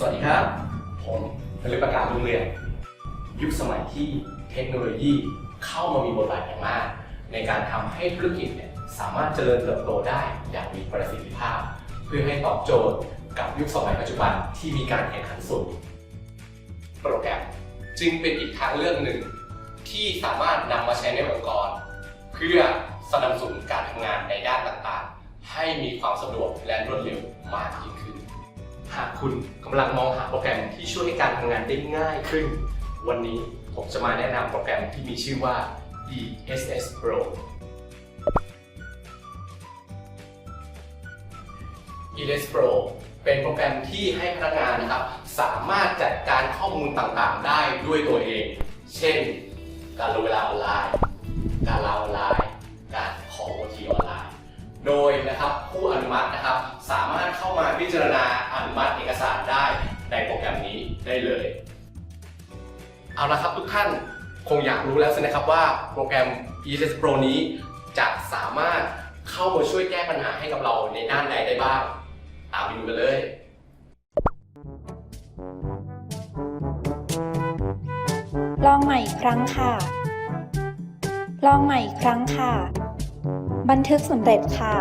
สวัสดีครับ ผมนฤประการรุ่งเรืองยุคสมัยที่เทคโนโลยีเข้ามามีบทบาทอย่างมาก ในการทำให้ธุรกิจเนี่ยสามารถเจริญเติบโตได้อย่างมีประสิทธิภาพ เพื่อให้ตอบโจทย์กับยุคสมัยปัจจุบันที่มีการแข่งขันสูง โปรแกรมจึงเป็นอีกทางเลือกหนึ่ง ที่สามารถนำมาใช้ในองค์กร เพื่อสนับสนุนการทำงานในด้านต่างๆ ให้มีความสะดวกและรวดเร็วมากยิ่งขึ้น หากคุณกำลังมองหาโปรแกรมที่ช่วยให้การทำงานได้ง่ายขึ้น วันนี้ผมจะมาแนะนำโปรแกรมที่มีชื่อว่า ESS Pro ESS Pro เป็นโปรแกรมที่ให้พนักงานนะครับ สามารถจัดการข้อมูลต่างๆ ได้ด้วยตัวเอง เช่น การลงเวลาออนไลน์ การลา ได้เลย เอาละครับทุกท่านคงอยากรู้แล้วสินะครับว่าโปรแกรม ESS Pro นี้จะสามารถเข้ามาช่วยแก้ปัญหาให้กับเราในด้านใดได้บ้าง ตามไปดูกันเลยลองใหม่อีกครั้งค่ะ ลองใหม่อีกครั้งค่ะ บันทึกสำเร็จค่ะ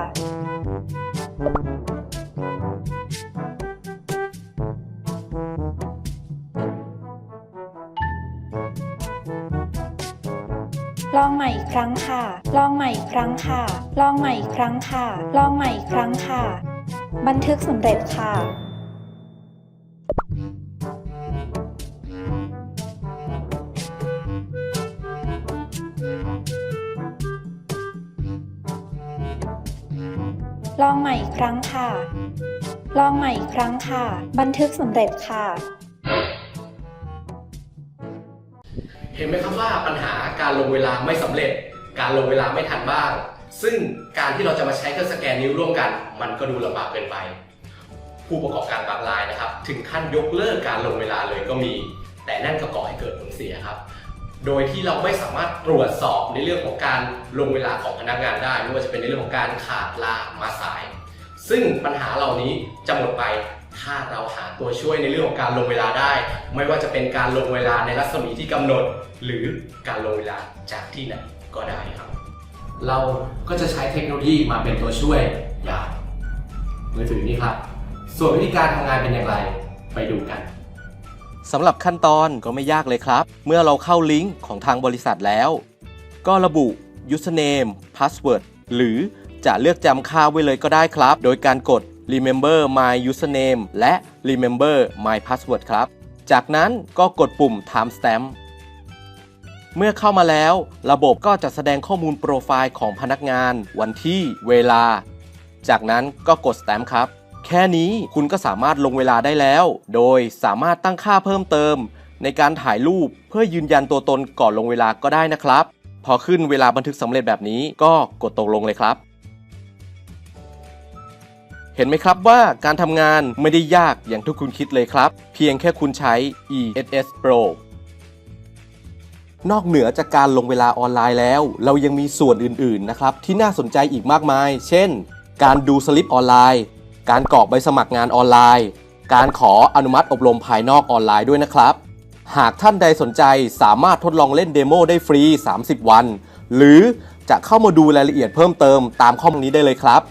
ลองใหม่อีกครั้งค่ะ ลองใหม่อีกครั้งค่ะ ลองใหม่อีกครั้งค่ะ ลองใหม่อีกครั้งค่ะ บันทึกสำเร็จค่ะลองใหม่อีกครั้งค่ะ ลองใหม่อีกครั้งค่ะ บันทึกสำเร็จค่ะ เห็นไหมครับว่าปัญหาการลงเวลาไม่สำเร็จ การลงเวลาไม่ทันบ้าง ซึ่งการที่เราจะมาใช้เครื่องสแกนนิ้วร่วมกัน มันก็ดูลำบากเกินไป ผู้ประกอบการบางรายนะครับ ถึงขั้นยกเลิกการลงเวลาเลยก็มี แต่นั่นก็ก่อให้เกิดผลเสียครับ โดยที่เราไม่สามารถตรวจสอบในเรื่องของการลงเวลาของพนักงานได้ไม่ว่าจะเป็นในเรื่องของการขาดลามาสาย ซึ่งปัญหาเหล่านี้จะหมดไป ถ้าเราหาตัวช่วยในเรื่องของการลงเวลาได้ ไม่ว่าจะเป็นการลงเวลาในรัศมีที่กำหนด หรือการลงเวลาจากที่ไหนก็ได้ครับ เราก็จะใช้เทคโนโลยีมาเป็นตัวช่วยอย่างมือถือนี่ครับ ส่วนวิธีการทำงานเป็นอย่างไรไปดูกันสำหรับขั้นตอนก็ไม่ยากเลยครับ เมื่อเราเข้าลิงก์ของทางบริษัทแล้ว ก็ระบุ username password หรือจะเลือกจำค่าไว้เลยก็ได้ครับ โดยการกด remember my username และ remember my password ครับ จากนั้นก็กดปุ่ม timestamp เมื่อเข้ามาแล้ว ระบบก็จะแสดงข้อมูลโปรไฟล์ของพนักงาน วันที่เวลา จากนั้นก็กด stamp ครับ แค่นี้คุณก็สามารถลงเวลาได้แล้ว โดยสามารถตั้งค่าเพิ่มเติม ในการถ่ายรูปเพื่อยืนยันตัวตนก่อนลงเวลาก็ได้นะครับ พอขึ้นเวลาบันทึกสำเร็จแบบนี้ก็กดตกลงเลยครับ เห็นไหมครับว่าการทำงานไม่ได้ยากอย่างที่คุณคิดเลยครับ เพียงแค่คุณใช้ ESS Pro นอกเหนือจากการลงเวลาออนไลน์แล้ว เรายังมีส่วนอื่น ๆ นะครับ ที่น่าสนใจอีกมากมาย เช่น การดูสลิปออนไลน์ การกรอกใบสมัครงานออนไลน์ การขออนุมัติอบรมภายนอกออนไลน์ด้วยนะครับ หากท่านใดสนใจสามารถทดลองเล่นเดโมได้ฟรี 30 วัน หรือจะเข้ามาดูรายละเอียดเพิ่มเติมตามข้อมูลนี้ได้เลยครับ